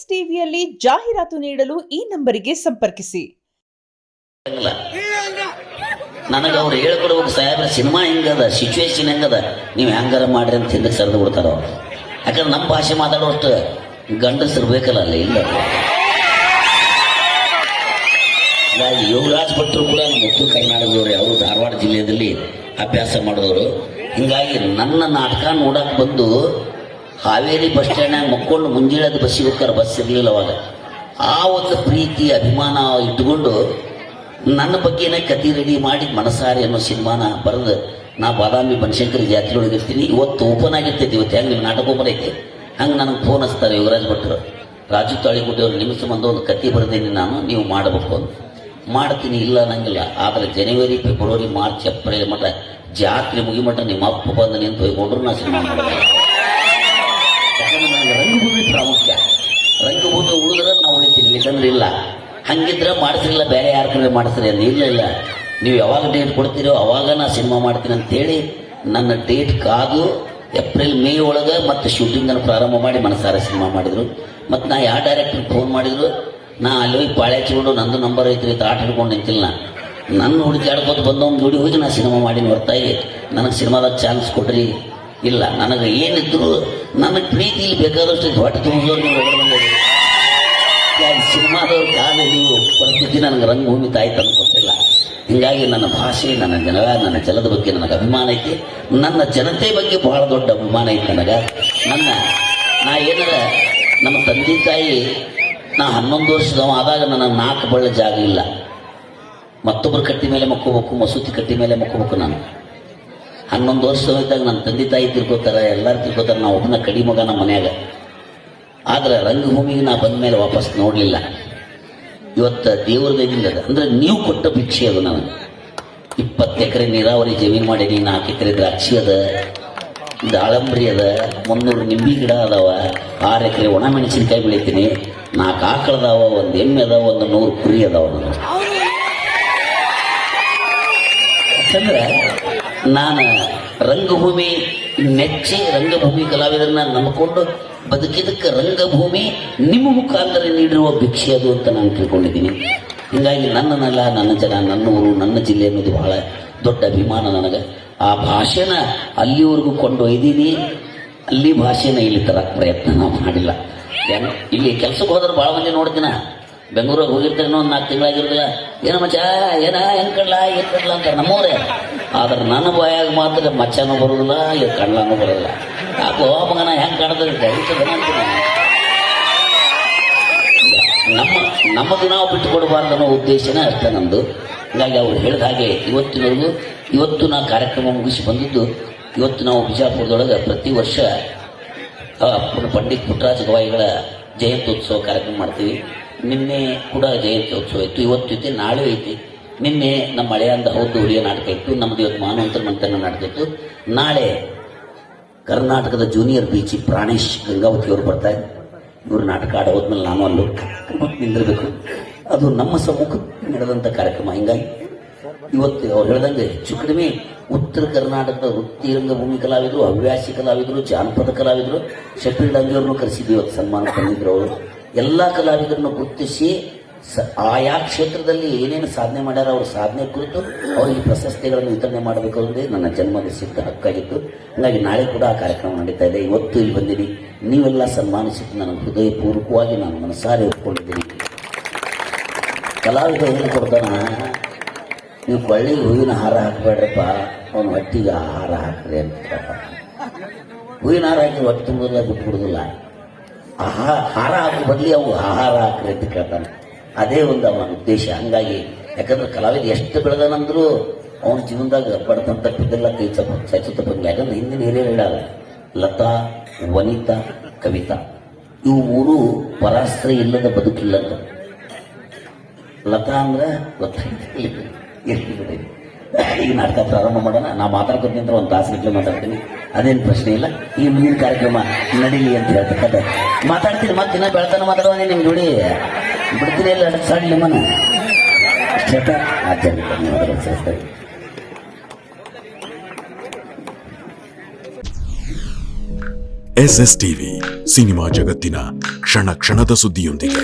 Flex ಟಿವಿಯಲ್ಲಿ ಜಾಹೀರಾತು ನೀಡಲು ಈ ನಂಬರಿಗೆ ಸಂಪರ್ಕಿಸಿ. ನನಗೆ ಅವ್ರು ಹೇಳ್ಕೊಡ್ಬೇಕು ಸಾಹೇಬ್ರ, ಸಿನಿಮಾ ಹೆಂಗದ ಸಿಚುವೇಶನ್ ಹೆಂಗದ, ನೀವು ಹೆಂಗಾರ ಮಾಡ್ರಿ ಅಂತ ಹಿಂದಕ್ಕೆ ಸರಿದು ಬಿಡ್ತಾರ? ಯಾಕಂದ್ರೆ ನಮ್ಮ ಭಾಷೆ ಮಾತಾಡೋಷ್ಟು ಗಂಡಸರು ಬೇಕಲ್ಲ ಅಲ್ಲಿ, ಇಲ್ಲ. ಹೀಗಾಗಿ ಯೋಗರಾಜ್ ಭಟ್ರು ಕೂಡ ನಮ್ಮ ಉತ್ತರ ಕರ್ನಾಟಕದವರು, ಅವರು ಧಾರವಾಡ ಜಿಲ್ಲೆಯಲ್ಲಿ ಅಭ್ಯಾಸ ಮಾಡಿದವರು. ಹಿಂಗಾಗಿ ನನ್ನ ನಾಟಕ ನೋಡಕ್ಕೆ ಬಂದು ಹಾವೇರಿ ಬಸ್ ಸ್ಟ್ಯಾಂಡ್ನಾಗ ಮಕ್ಕೊಂಡು ಮುಂಜಾನೆ ಬಸ್ಸಿಗೆ ಹೋಗ್ತಾರೆ, ಬಸ್ ಇರಲಿಲ್ಲ ಅವಾಗ. ಆ ಒಂದು ಪ್ರೀತಿ, ಅಭಿಮಾನ ಇಟ್ಟುಕೊಂಡು ನನ್ನ ಬಗ್ಗೆನೇ ಕತಿ ರೆಡಿ ಮಾಡಿ ಮನಸಾರಿ ಅನ್ನೋ ಸಿನಿಮಾನ ಬರೆದು ನಾ ಬಾದಾಮಿ ಬನಶಂಕರಿ ಜಾತ್ರೆ ಒಳಗೆ ಇರ್ತೀನಿ. ಇವತ್ತು ಓಪನ್ ಆಗಿರ್ತೈತಿ, ಇವತ್ತು ಹೆಂಗೆ ನೀವು ನಾಟಕ ಐತಿ? ಹಂಗೆ ನನಗೆ ಫೋನ್ ಹಚ್ತಾರೆ ಯುವರಾಜ್ ಭಟ್ರು. ರಾಜು ತಾಳಿಗುಡ್ಡಿಯವರು ನಿಮ್ಮ ಬಂದು ಒಂದು ಕತಿ ಬರೆದೇನಿ ನಾನು, ನೀವು ಮಾಡಬೇಕು ಅಂತ. ಮಾಡ್ತೀನಿ, ಇಲ್ಲ ಅನ್ನಂಗಿಲ್ಲ. ಆದರೆ ಜನವರಿ ಫೆಬ್ರವರಿ ಮಾರ್ಚ್ ಏಪ್ರಿಲ್ ಮಟ್ಟ ಜಾತ್ರೆ ಮುಗಿಮಟ್ಟ ನಿಮ್ಮ ಅಪ್ಪ ಬಂದು ನಿಂತು ಹೋಗ್ಕೊಂಡ್ರು ನಾ ಸಿನಿಮಾ ಮಾಡೋದು ಯಾಕಂದ್ರೆ ನನಗೆ ರಂಗಭೂಮಿ ಪ್ರಾಮುಖ್ಯ ರಂಗಭೂಮಿ ಉಳಿದ್ರೆ ನಾವು ಇಲ್ಲಂದ್ರೆ ಇಲ್ಲ. ಹಂಗಿದ್ರೆ ಮಾಡಿಸ್ರಿಲ್ಲ, ಬೇರೆ ಯಾರ ಕಡೆ ಮಾಡಿಸ್ರಿ ಅಂತ. ಇಲ್ಲ ಇಲ್ಲ. ನೀವು ಯಾವಾಗ ಡೇಟ್ ಕೊಡ್ತೀರೋ ಅವಾಗ ನಾ ಸಿನಿಮಾ ಮಾಡ್ತೀನಿ ಅಂತೇಳಿ ನನ್ನ ಡೇಟ್ ಕಾದು ಏಪ್ರಿಲ್ ಮೇ ಒಳಗೆ ಮತ್ತೆ ಶೂಟಿಂಗನ್ನು ಪ್ರಾರಂಭ ಮಾಡಿ ಮನಸಾರ ಸಿನಿಮಾ ಮಾಡಿದ್ರು. ಮತ್ತು ನಾ ಯಾವ ಡೈರೆಕ್ಟರ್ ಫೋನ್ ಮಾಡಿದ್ರು, ನಾ ಅಲ್ಲಿ ಹೋಗಿ ಪಾಳೆ ಹಚ್ಕೊಂಡು ನಂದು ನಂಬರ್ ಐತ್ರಿ ಆಟ ಹಿಡ್ಕೊಂಡು ನಿಂತಿಲ್ಲ ನನ್ನ ಹುಡುಕಾಡ್ಕೋತ ಬಂದು ಒಂದು ದುಡಿ ಹೋಗಿ ನಾ ಸಿನಿಮಾ ಮಾಡೀನಿ ಹೊರತಾಗಿ. ನನಗೆ ಸಿನಿಮಾದಾಗ ಚಾನ್ಸ್ ಕೊಡ್ರಿ. ಇಲ್ಲ, ನನಗೆ ಏನಿದ್ರು ನನಗೆ ಪ್ರೀತಿ ಬೇಕಾದಷ್ಟು ಹೊಟ್ಟೆ ತುಂಬಿದವ್ರು ಯಾಕೆ ಸಿನಿಮಾದವ್ರ ನೀವು ಪರಿಸ್ಥಿತಿ ನನಗೆ ರಂಗಭೂಮಿ ತಾಯಿ ತಂದು ಕೊಟ್ಟಿಲ್ಲ ಹೀಗಾಗಿ ನನ್ನ ಭಾಷೆ, ನನ್ನ ಜನ ನನ್ನ ಜಲದ ಬಗ್ಗೆ ನನಗೆ ಅಭಿಮಾನ ಐತಿ. ನನ್ನ ಜನತೆ ಬಗ್ಗೆ ಬಹಳ ದೊಡ್ಡ ಅಭಿಮಾನ ಐತಿ ನನಗೆ. ನನ್ನ, ನಾ ಏನಾರ ನಮ್ಮ ತಂದೆ ತಾಯಿ, ನಾ ಹನ್ನೊಂದು ವರ್ಷದವ ಆದಾಗ ನನಗೆ ನಾಲ್ಕು ಬಳ್ಳ ಜಾಗ ಇಲ್ಲ. ಮತ್ತೊಬ್ಬರು ಕಟ್ಟಿ ಮೇಲೆ ಮಕ್ಕೋಬೇಕು, ಮಸೂತಿ ಕಟ್ಟಿ ಮೇಲೆ ಮಕ್ಕೋಬೇಕು ನಾನು. ಹನ್ನೊಂದು ವರ್ಷ ಇದ್ದಾಗ ನನ್ನ ತಂದೆ ತಾಯಿ ತಿಳ್ಕೊತಾರೆ, ಎಲ್ಲರೂ ತಿಳ್ಕೊತಾರೆ ನಾವು ಒಬ್ಬನ ಕಡಿ ಮಗ ನಮ್ಮ ಮನ್ಯಾಗ. ಆದ್ರೆ ರಂಗಭೂಮಿಗೆ ನಾ ಬಂದ ಮೇಲೆ ವಾಪಸ್ ನೋಡಲಿಲ್ಲ. ಇವತ್ತು ದೇವ್ರ ದಯದಿಂದ ಅದ. ಅಂದ್ರೆ ನೀವು ಕೊಟ್ಟ ಭಿಕ್ಷೆ ಅದು ನನಗೆ. ಇಪ್ಪತ್ತು ಎಕರೆ ನೀರಾವರಿ ಜಮೀನು ಮಾಡೀನಿ, ನಾಲ್ಕು ಎಕರೆ ದ್ರಾಕ್ಷಿ ಅದ, ದಾಳಂಬ್ರಿ ಅದ, ಮುನ್ನೂರು ನಿಂಬಿ ಗಿಡ ಅದಾವ, ಆರು ಎಕರೆ ಒಣ ಮೆಣಸಿನ್ಕಾಯಿ ಬೆಳಿತೀನಿ, ನಾಲ್ಕು ಆಕಳದಾವ ಒಂದು ಎಮ್ಮೆ ಅದಾವ, ಒಂದು ನೂರು ಕುರಿ ಅದಾವ ಯಾಕಂದ್ರೆ ನಾನು ರಂಗಭೂಮಿ ಮೆಚ್ಚಿ ರಂಗಭೂಮಿ ಕಲಾವಿದರನ್ನ ನಂಬಿಕೊಂಡು ಬದುಕಿದಕ್ಕೆ ರಂಗಭೂಮಿ ನಿಮ್ಮ ಮುಖಾಂತರ ನೀಡಿರುವ ಭಿಕ್ಷೆ ಅದು ಅಂತ ನಾನು ತಿಳ್ಕೊಂಡಿದ್ದೀನಿ. ಹೀಗಾಗಿ ನನ್ನ ನೆಲ ನನ್ನ ಜನ ನನ್ನ ಊರು ನನ್ನ ಜಿಲ್ಲೆ ಅನ್ನೋದು ಬಹಳ ದೊಡ್ಡ ಅಭಿಮಾನ ನನಗೆ. ಆ ಭಾಷೆನ ಅಲ್ಲಿವರೆಗೂ ಕೊಂಡೊಯ್ದೀನಿ. ಅಲ್ಲಿ ಭಾಷೆನ ಇಲ್ಲಿ ತರಕ್ಕೆ ಪ್ರಯತ್ನ ನಾವು ಮಾಡಿಲ್ಲ. ಇಲ್ಲಿ ಕೆಲಸಕ್ಕೆ ಹೋದ್ರೆ ಭಾಳ ಮಂದಿ ನೋಡ್ತೀನ? ಬೆಂಗಳೂರಿಗೆ ಹೋಗಿರ್ತಾರೆ ಒಂದು ನಾಲ್ಕು ತಿಂಗಳಾಗಿರೋದಿಲ್ಲ ಏನ ಮಚ್ಚ, ಏನ, ಏನ್ ಕಡ್ಲ ಏನ್ ಕಡ್ಲ ಅಂತ ನಮ್ಮೂರೇ. ಆದ್ರೆ ನನ್ನ ಬಾಯಾಗ ಮಾತ್ರ ಮಚ್ಚನೂ ಬರೋದಿಲ್ಲ, ಈ ಕಡ್ಲನೂ ಬರೋದಿಲ್ಲ. ಯಾಕೋ ಮಗನ ಹೆಂಗ್ ಕಾಣ್ತದೆ ನಮ್ಮ, ನಮಗೆ ನಾವು ಬಿಟ್ಟು ಕೊಡಬಾರ್ದು ಅನ್ನೋ ಉದ್ದೇಶನೇ ಅಷ್ಟೇ ನಮ್ಮದು ಹೀಗಾಗಿ ಅವ್ರು ಹೇಳಿದ ಹಾಗೆ ಇವತ್ತಿನವರೆಗೂ ಇವತ್ತು ನಾ ಕಾರ್ಯಕ್ರಮ ಮುಗಿಸಿ ಬಂದಿದ್ದು, ಇವತ್ತು ನಾವು ಬಿಜಾಪುರದೊಳಗೆ ಪ್ರತಿ ವರ್ಷ ಪಂಡಿತ್ ಪುಟ್ಟರಾಜ ಗವಾಯಿಗಳ ಜಯಂತ್ಯುತ್ಸವ ಕಾರ್ಯಕ್ರಮ ಮಾಡ್ತೀವಿ. ನಿನ್ನೆ ಕೂಡ ಜಯಂತ್ಯೋತ್ಸವ ಇತ್ತು, ಇವತ್ತು ಐತಿ ನಾಳೆ ಐತಿ. ನಿನ್ನೆ ನಮ್ಮ ಹಳೆಯಂದ ಹೌದು ಹುಲಿಯ ನಾಟಕ ಇತ್ತು ನಮ್ಮದು ಇವತ್ತು ಮಾನವಂತರ ಮಂತನ ನಾಟಕ ಇತ್ತು. ನಾಳೆ ಕರ್ನಾಟಕದ ಜೂನಿಯರ್ ಬೀಚಿ ಪ್ರಾಣೇಶ್ ಗಂಗಾವತಿ ಅವರು ಬರ್ತಾರೆ. ಇವರು ನಾಟಕ ಆಡ ಹೋದ್ಮೇಲೆ ನಾನು ಅಲ್ಲಿ ನಿಂದಿರಬೇಕು. ಅದು ನಮ್ಮ ಸಮ್ಮುಖ ನಡೆದಂಥ ಕಾರ್ಯಕ್ರಮ, ಹಿಂಗಾಗಿ ಇವತ್ತು ಅವ್ರು ಹೇಳ್ದಂಗೆ ಹೆಚ್ಚು ಕಡಿಮೆ ಉತ್ತರ ಕರ್ನಾಟಕದ ವೃತ್ತಿ ರಂಗಭೂಮಿ ಕಲಾವಿದರು, ಹವ್ಯಾಸಿ ಕಲಾವಿದರು, ಜಾನಪದ ಕಲಾವಿದರು, ಶಫೀಲ್ ಡಂಗಿಯವ್ರನ್ನು ಕರೆಸಿದ್ವಿ ಇವತ್ತು ಸನ್ಮಾನ ತಂದಿದ್ರು ಅವರು. ಎಲ್ಲ ಕಲಾವಿದರನ್ನು ಗುರುತಿಸಿ ಸ, ಆಯಾ ಕ್ಷೇತ್ರದಲ್ಲಿ ಏನೇನು ಸಾಧನೆ ಮಾಡ್ಯಾರ, ಅವ್ರ ಸಾಧನೆ ಕುರಿತು ಅವರಿಗೆ ಪ್ರಶಸ್ತಿಗಳನ್ನು ವಿತರಣೆ ಮಾಡಬೇಕು ಅಂದರೆ ನನ್ನ ಜನ್ಮದ ಸಿದ್ಧ ಹಕ್ಕಾಗಿತ್ತು. ಹಾಗಾಗಿ ನಾಳೆ ಕೂಡ ಆ ಕಾರ್ಯಕ್ರಮ ನಡೀತಾ ಇದೆ. ಇವತ್ತು ಇಲ್ಲಿ ಬಂದಿರಿ ನೀವೆಲ್ಲ ಸನ್ಮಾನಿಸಿದ್ದು ನನ್ನ ಹೃದಯಪೂರ್ವಕವಾಗಿ ನಾನು ಮನಸಾರೆ ಒಪ್ಕೊಂಡಿದ್ದೀನಿ. ಕಲಾವಿದ ಕೊಡ್ತಾನ? ನೀವು ಕೊಳ್ಳಿಗೆ ಹೂವಿನ ಹಾರ ಹಾಕಬೇಡ್ರಪ್ಪ. ಅವನ ಹೊಟ್ಟಿಗೆ ಆಹಾರ ಹಾಕ್ರಿ ಅಂತ. ಹೂವಿನ ಹಾರ ಹಾಕಿ ಹೊಟ್ಟೆ ತುಂಬೋದಿಲ್ಲ ಬಿಟ್ಟು ಬಿಡುದಿಲ್ಲ ಆಹಾ ಹಾರ ಹಾಕಿ ಬದಲಿ ಅವು ಆಹಾರ ಹಾಕ್ರಿ ಅಂತ ಕೇಳ್ತಾನೆ. ಅದೇ ಒಂದು ಅವನ ಉದ್ದೇಶ. ಹಂಗಾಗಿ ಯಾಕಂದ್ರೆ ಕಲಾವಿದ ಎಷ್ಟು ಬೆಳೆದನಂದ್ರು ಅವನ ಜೀವನದಾಗ ಬಡತನ ತಪ್ಪಿದ್ದೆಲ್ಲ ಕೈ ಚಪ್ಪ ಚಚ್ಚು ತಪ್ಪಿಲ್ಲ ಯಾಕಂದ್ರೆ ಹಿಂದಿನ ಹಿರಿಯರು ಹೇಳಲ್ಲ ಲತಾ, ವನಿತಾ, ಕವಿತಾ. ಇವು ಮೂರು ಪರಾಶ್ರಯ ಇಲ್ಲದ ಬದುಕಿಲ್ಲ ಅಂತ ಲತಾ ಅಂದ್ರೆ ಗೊತ್ತಾಯ್ತು. ಇರ್ಲಿ ಬಿಡಿ. ಈಗ ನಾಟಕ ಪ್ರಾರಂಭ ಮಾಡೋಣ. ನಾ ಮಾತಾಡ್ಕೊತೀನಿ ಅಂದ್ರೆ ಒಂದು ತಾಸು ಮಾತಾಡ್ತೀನಿ. ಅದೇನು ಪ್ರಶ್ನೆ ಇಲ್ಲ. ಈ ಮುಂದಿನ ಕಾರ್ಯಕ್ರಮ ನಡೀಲಿ ಅಂತ ಹೇಳ್ತಕ್ಕಂಥ ಮಾತಾಡ್ತೀನಿ ಮತ್ತೆ ದಿನ ಬೆಳತನ ಮಾತಾಡುವಾನೆ ನಿಮ್ಗೆ ನೋಡಿ ಬಿಡ್ತೀನಿ ಇಲ್ಲ ಸಣ್ಣ ಧನ್ಯವಾದಗಳು ಸೇರಿಸ್ತಾರೆ ಎಸ್ ಎಸ್ ಟಿವಿ ಸಿನಿಮಾ ಜಗತ್ತಿನ ಕ್ಷಣ ಕ್ಷಣದ ಸುದ್ದಿಯೊಂದಿಗೆ.